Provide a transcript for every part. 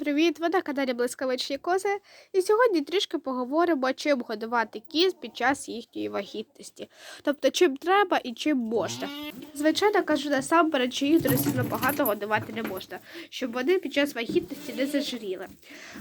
Привіт, ви на каналі Блискавичні кози. І сьогодні трішки поговоримо, чим годувати кіз під час їхньої вагітності. Тобто, чим треба і чим можна. Звичайно, кажу насамперед, що їх дуже сильно багато годувати не можна, щоб вони під час вагітності не зажиріли.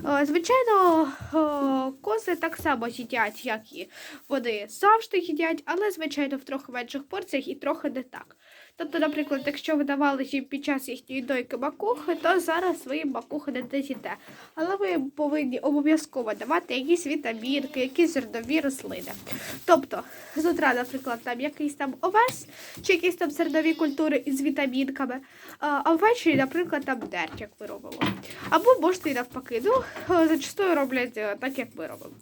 Е, Звичайно, о, кози так само їдять, як і вони завжди їдять, але, звичайно, в трохи менших порціях і трохи не так. Тобто, наприклад, якщо ви давали їм під час їхньої дойки макухи, то зараз ви їм макухи не даєте. Але ви повинні обов'язково давати якісь вітамінки, якісь зернові рослини. Тобто, з утра, наприклад, там якийсь там овес чи якісь там зернові культури із вітамінками, а ввечері, наприклад, там дерть, як ми робимо. Або можете і навпаки. Ну, зачастую роблять е, так, як ми робимо.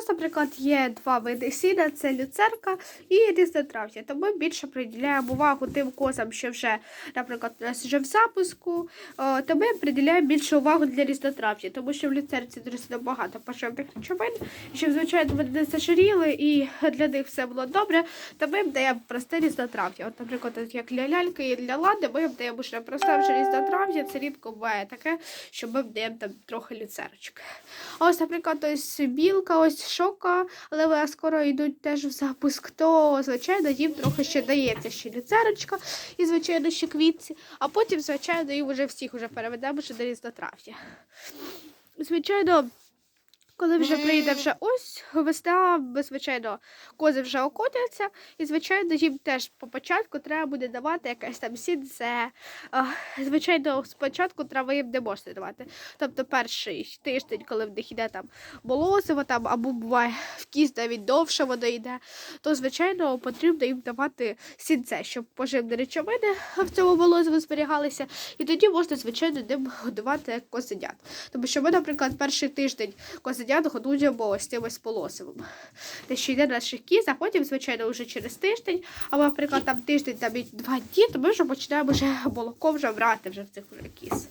Нас, наприклад, є два види сіна: це люцерка і різнотрав'я. То ми більше приділяємо увагу тим козам, що вже, наприклад, у нас вже в запуску, о, то ми приділяємо більше увагу для різнотрав'я, тому що в люцерці дуже багато поживних речовин, щоб, звичайно, вони не зашаріли і для них все було добре, то ми їм даємо просте різнотрав'я. От, наприклад, як для ляльки і для лади, ми їм даємо ще просте вже різнотрав'я, це рідко буває таке, що ми їм даємо там трохи люцерочки. Ось, наприклад, ось білка, ось шока, але скоро йдуть теж в запуск, то, звичайно, їм трохи ще дається ще ліцерочка і, звичайно, ще квітці, а потім, звичайно, їм вже всіх вже переведемо ще до різнотрав'я. Звичайно, коли вже прийде вже ось весна, звичайно, кози вже окотяться, і, звичайно, їм теж по початку треба буде давати якесь там сінце. Звичайно, спочатку трави їм не можна давати. Тобто перший тиждень, коли в них йде там молозиво, там, або буває в кіс навіть довше воно йде, то, звичайно, потрібно їм давати сінце, щоб поживні речовини в цьому молозиві зберігалися. І тоді можна, звичайно, ним годувати козенят. Тому що ми, наприклад, перший тиждень козенят годуємо ось цим ось полосивим. Те, що йде на наших кіз, а потім, звичайно, вже через тиждень, або, наприклад, там тиждень, там два дні, то ми вже починаємо вже молоко вже брати вже в цих вже кіз.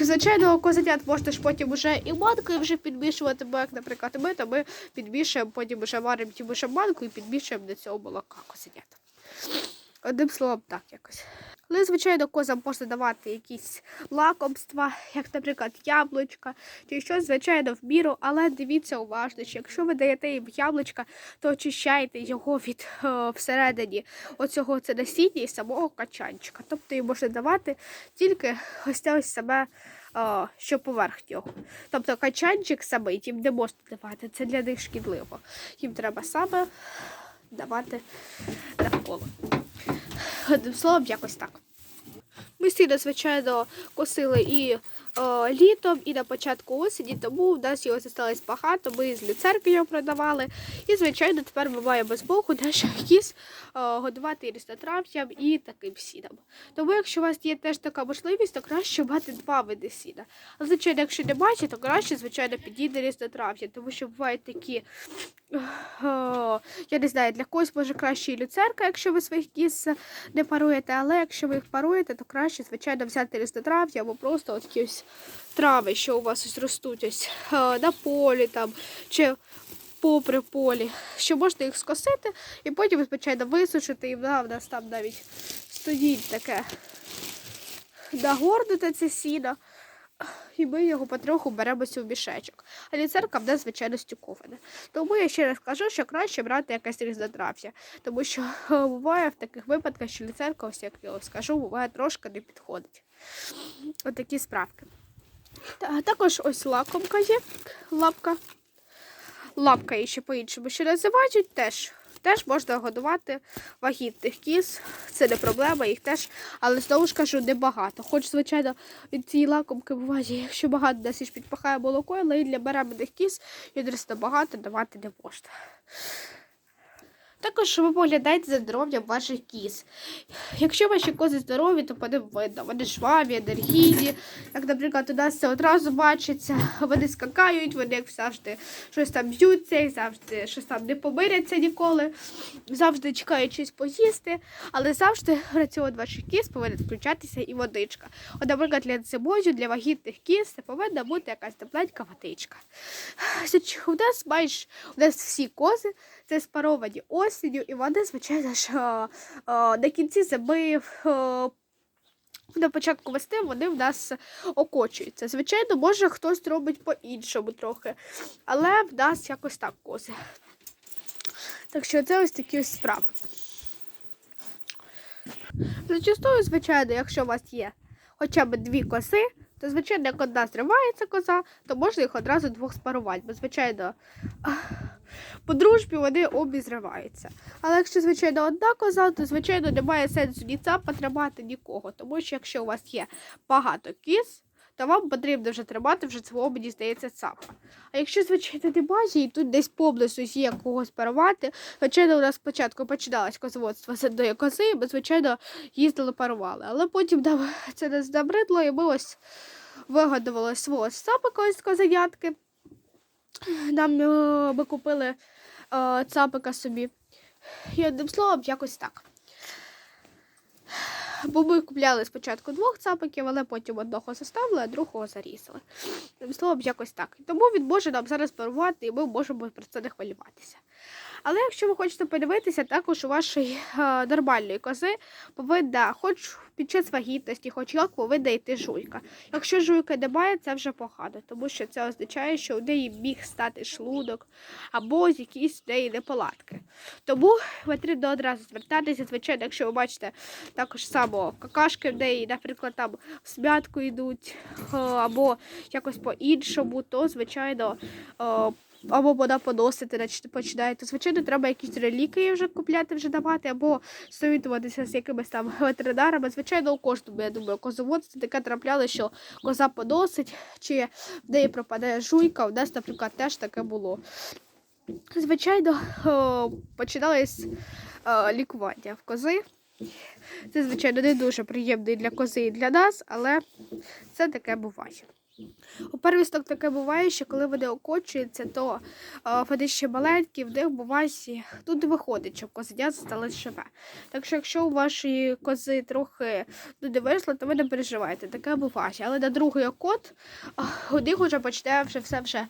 Звичайно, козенят можна ж потім вже і манкою вже підмішувати, бо як, наприклад, ми, то ми підмішуємо, потім вже варимо ті вже манку і підмішуємо до цього молока козенят. Одним словом, так якось. Але, звичайно, козам можна давати якісь лакомства, як, наприклад, яблучка, чи щось, звичайно, в міру, але дивіться уважно, що якщо ви даєте їм яблучка, то очищайте його від е, всередині оцього це насіння і самого качанчика. Тобто їм можна давати тільки ось це ось саме. е, Що поверх нього. Тобто качанчик самий їм не можна давати, це для них шкідливо. Їм треба саме давати навколо. Одним словом, якось так. Ми сіли, звичайно, косили і е, літом, і на початку осені, тому в нас його залишилось багато, ми з люцерки його продавали. І, звичайно, тепер ми маємо змогу наших кіз е, годувати різнотрав'ям, і таким сіном. Тому, якщо у вас є теж така можливість, то краще мати два види сіна. Але, звичайно, якщо не бачите, то краще, звичайно, підійде різнотрав'я, тому що бувають такі. е, Я не знаю, для когось може краще і люцерка, якщо ви своїх кіз не паруєте, але якщо ви їх паруєте, то краще, звичайно, взяти різнотрав'я або просто такі ось трави, що у вас ось ростуть ось е, на полі там чи попри полі, що можна їх скосити і потім, звичайно, висушити, і в нас там навіть стоїть таке нагорнуте це сіно. І ми його потроху беремо у мішечок. А ліцерка в нас, звичайно, стюкована. Тому я ще раз кажу, що краще брати якесь різнотрав'я. Тому що буває в таких випадках, що ліцерка, ось як я скажу, буває трошки не підходить. Отакі справки. Та- також ось лакомка є, лапка. Лапка її ще по-іншому ще називають теж. Теж можна годувати вагітних кіз, це не проблема, їх теж, але знову ж кажу, небагато. Хоч, звичайно, від цієї лакомки буває, якщо багато десь підпахає молоко, але і для беременних кіз відросте багато давати не можна. Також ви поглядаєте за здоров'ям ваших кіз. Якщо ваші кози здорові, то по видно. Вони жваві, енергійні. Як, наприклад, у нас це одразу бачиться, вони скакають, вони як завжди щось там б'ються, завжди щось там не помиряться ніколи, завжди чекають щось поїсти, але завжди раціон ваших кіз повинна включатися і водичка. От, наприклад, для зимою, для вагітних кіз це повинна бути якась тепленька водичка. У нас майже у нас всі кози це спаровані осінню, і вони, звичайно ж, е, е, на кінці зими е, на початку весни вони в нас окочуються. Звичайно, може хтось робить по-іншому трохи, але в нас якось так кози. Так що це ось такі ось справи. Зачастую, звичайно, якщо у вас є хоча б дві коси, то, звичайно, як одна зривається коза, то можна їх одразу двох спарувати. Бо, звичайно, по дружбі вони обі зриваються. Але якщо, звичайно, одна коза, то, звичайно, немає сенсу ні цапа тримати нікого. Тому що якщо у вас є багато кіз, то вам потрібно вже тримати вже цього, мені здається, цапа. А якщо, звичайно, немає, і тут десь поблизу є когось парувати, звичайно, у нас спочатку починалось козоводство одної кози, ми, звичайно, їздили парували. Але потім нам це не знабридло, і ми ось вигодували свого цапика ось з козенятки. Нам е, ми купили е, цапика собі. І одним словом, якось так. Бо ми купляли спочатку двох цапиків, але потім одного заставили, а другого зарізали. Словом, якось так. Тому він може нам зараз парувати, і ми можемо про це не хвилюватися. Але якщо ви хочете подивитися, також у вашої е, нормальної кози повинна, хоч під час вагітності, хоч як повинна йти жуйка. Якщо жуйки немає, це вже погано, тому що це означає, що у неї міг стати шлунок або якісь в неї неполадки. Тому потрібно одразу звертатися. Звичайно, якщо ви бачите також само какашки в неї, наприклад, там в смятку йдуть е, або якось по-іншому, то звичайно. Або вона поносити нач- починає, то звичайно треба якісь реліквії вже купляти, вже давати, або совітуватися з якимись там ветеринарами. Звичайно, у кожному, я думаю, козоводстві таке трапляли, що коза поносить, чи в неї пропадає жуйка. У нас, наприклад, теж таке було. Звичайно, починалось е, лікування в кози. Це, звичайно, не дуже приємно для кози і для нас, але це таке буває. У первісток таке буває, що коли вони окочуються, то е, вони ще маленькі, в них буває, тут не виходить, щоб козеня сталося живе. Так що, якщо у вашої кози трохи не вийшло, то ви не переживайте, таке буває. Але на другий окот них вже почне вже все вже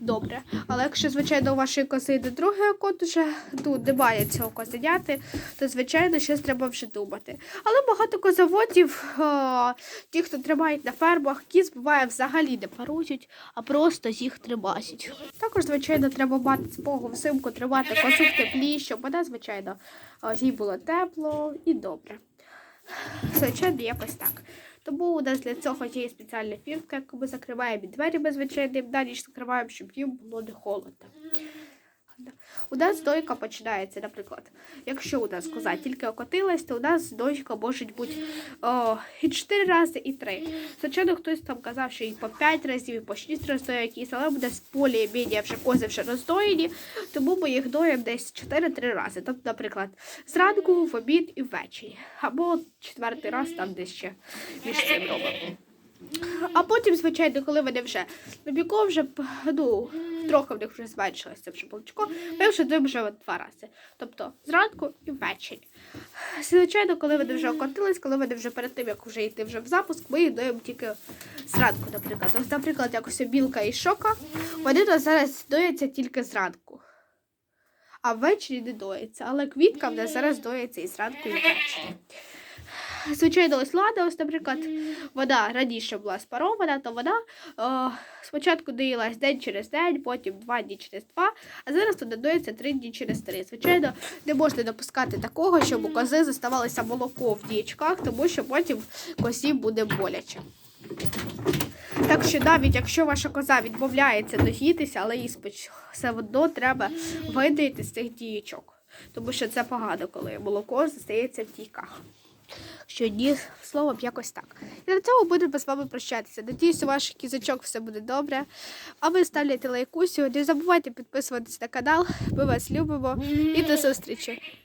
добре. Але якщо, звичайно, у вашої кози йде другий окот, вже ну, немає цього козеняти, то звичайно щось треба вже думати. Але багато козаводів, е, ті, хто тримають на фермах, кіз буває взагалі не парусять, а просто їх трибасять. Також, звичайно, треба мати змогу взимку тримати косу в теплі, щоб вона, звичайно, їй було тепло і добре. Звичайно, якось так. Тому у нас для цього є спеціальна фірка, яку ми закриваємо і двері ми, звичайно, на ніч закриваємо, щоб їм було не холодно. У нас дойка починається, наприклад, якщо у нас коза тільки окотилась, то у нас дойка може бути о, і 4 рази, і 3. Звичайно, хтось там казав, що і по 5 разів, і по 6 разів якісь, але буде з полі більше вже кози вже роздоєні, тому ми їх доїмо десь 4-3 рази. Тобто, наприклад, зранку, в обід і ввечері. Або четвертий раз там десь ще між цим робимо. А потім, звичайно, коли вони вже біку вже ну, трохи в них вже зменшилося вже молочко, ми вже даємо вже два рази. Тобто зранку і ввечері. Звичайно, коли вони вже окотились, коли вони вже перед тим, як вже йти вже в запуск, ми їх даємо тільки зранку, наприклад. Ось, наприклад, як ось білка і шока, вони то зараз дояться тільки зранку. А ввечері не доїться. Але квітка в нас зараз доїться і зранку, і ввечері. Звичайно, ось лада, ось, наприклад, вода раніше була спарована, то вона е, спочатку доїлась день через день, потім два дні через два, а зараз туди доїться три дні через три. Звичайно, не можна допускати такого, щоб у кози заставалося молоко в діячках, тому що потім козі буде боляче. Так що навіть якщо ваша коза відмовляється доїтися, але їй все одно треба видаїти з цих діячок. Тому що це погано, коли молоко застається в дійках. Що ні, словом, якось так. І на цьому будемо з вами прощатися. Надіюсь, у ваших кізочок все буде добре. А ви ставляйте лайкусю. Не забувайте підписуватись на канал. Ми вас любимо і до зустрічі!